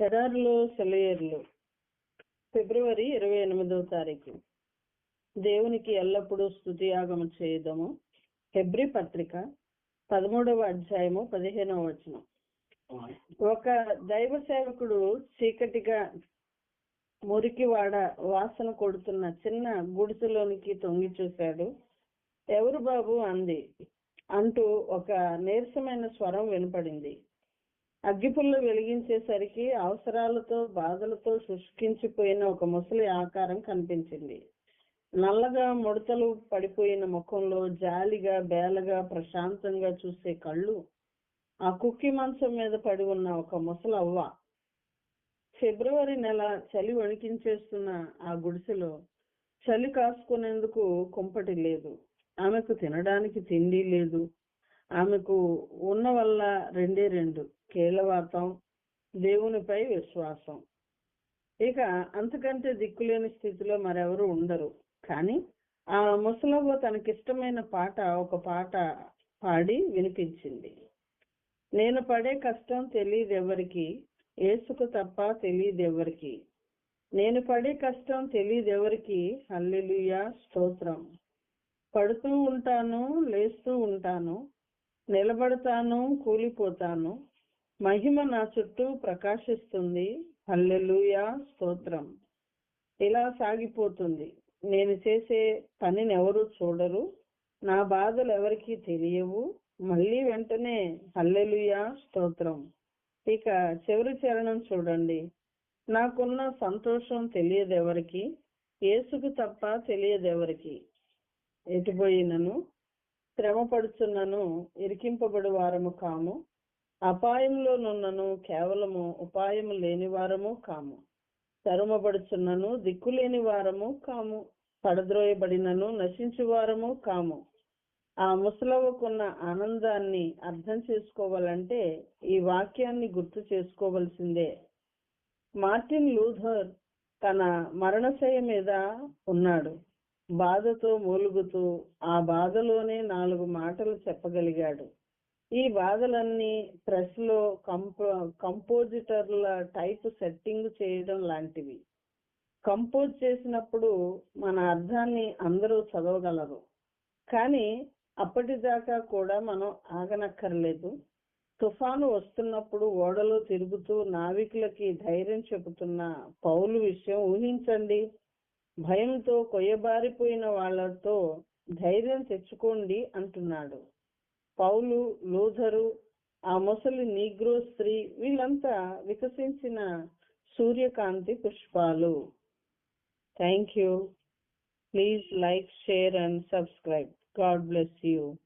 ఎడారిలో సెలయర్లు. ఫిబ్రవరి ఇరవై ఎనిమిదవ తారీఖు. దేవునికి ఎల్లప్పుడూ స్తుతియాగము చేయదము. హెబ్రి పత్రిక పదమూడవ అధ్యాయము పదిహేనవ వచనం. ఒక దైవ సేవకుడు చీకటిగా మురికివాడ వాసన కొడుతున్న చిన్న గుడిసెలోనికి తొంగి చూశాడు. ఎవరు బాబు? అంది. అంటూ ఒక నీరసమైన స్వరం వినపడింది. అగ్గిపుల్ల వెలిగించేసరికి అవసరాలతో బాధలతో శుష్కించిపోయిన ఒక ముసలి ఆకారం కనిపించింది. నల్లగా ముడతలు పడిపోయిన ముఖంలో జాలిగా బేలగా ప్రశాంతంగా చూసే కళ్ళు ఆ కుక్కి మంచం మీద పడి ఉన్న ఒక ముసలవ్వ ఫిబ్రవరి నెల చలి వణికించేస్తున్న ఆ గుడిసెలో చలి కాసుకునేందుకు కుంపటి లేదు. ఆమెకు తినడానికి తిండి లేదు. ఆమెకు ఉన్న వల్ల రెండే రెండు కీలవాతం దేవునిపై విశ్వాసం. ఇక అంతకంటే దిక్కులేని స్థితిలో మరెవరు ఉండరు. కానీ ఆ ముసలవ్వ తనకిష్టమైన పాట ఒక పాట పాడి వినిపించింది. నేను పడే కష్టం తెలియదు ఎవరికి ఏసుకు తప్ప తెలియదు ఎవరికి నేను పడే కష్టం తెలియదు ఎవరికి హల్లెలూయా స్తోత్రం. పడుతూ ఉంటాను లేస్తూ ఉంటాను నిలబడతాను కూలిపోతాను. మహిమ నా చుట్టూ ప్రకాశిస్తుంది. హల్లెలూయా స్తోత్రం. ఇలా సాగిపోతుంది. నేను చేసే పనిని ఎవరు చూడరు. నా బాధలు ఎవరికి తెలియవు. మళ్ళీ వెంటనే హల్లెలూయా స్తోత్రం. ఇక చివరి చరణం చూడండి. నాకున్న సంతోషం తెలియదు ఎవరికి ఏసుకు తప్ప తెలియదు ఎవరికి ఎటుపోయినను శ్రమపడుచున్నను ఇరికింపబడి వారము కాము. అపాయంలోనున్నను కేవలము ఉపాయము లేని వారము కాము. తరుమబడుచున్నను దిక్కులేని వారము కాము. పడద్రోయబడినను నశించు వారము కాము. ఆ ముసలవ్వకున్న ఆనందాన్ని అర్థం చేసుకోవాలంటే ఈ వాక్యాన్ని గుర్తు చేసుకోవలసిందే. మార్టిన్ లూథర్ తన మరణశయ మీద ఉన్నాడు. బాధతో మూలుగుతూ ఆ బాధలోనే నాలుగు మాటలు చెప్పగలిగాడు. ఈ బాధలన్నీ ప్రెస్లో కంపో కంపోజిటర్ల టైప్ సెట్టింగ్ చేయడం లాంటివి. కంపోజ్ చేసినప్పుడు మన అర్థాన్ని అందరూ చదవగలరు. కానీ అప్పటిదాకా కూడా మనం ఆగనక్కర్లేదు. తుఫాను వస్తున్నప్పుడు ఓడలో తిరుగుతూ నావికులకి ధైర్యం చెబుతున్న పౌలు విషయం ఊహించండి. భయంతో కొయ్యబారిపోయిన వాళ్ళతో ధైర్యం తెచ్చుకోండి అంటున్నాడు. పౌలు లూథరు ఆ ముసలి నీగ్రో స్త్రీ వీళ్ళంతా వికసించిన సూర్యకాంతి పుష్పాలు. Thank you. Please like share and subscribe. God bless you.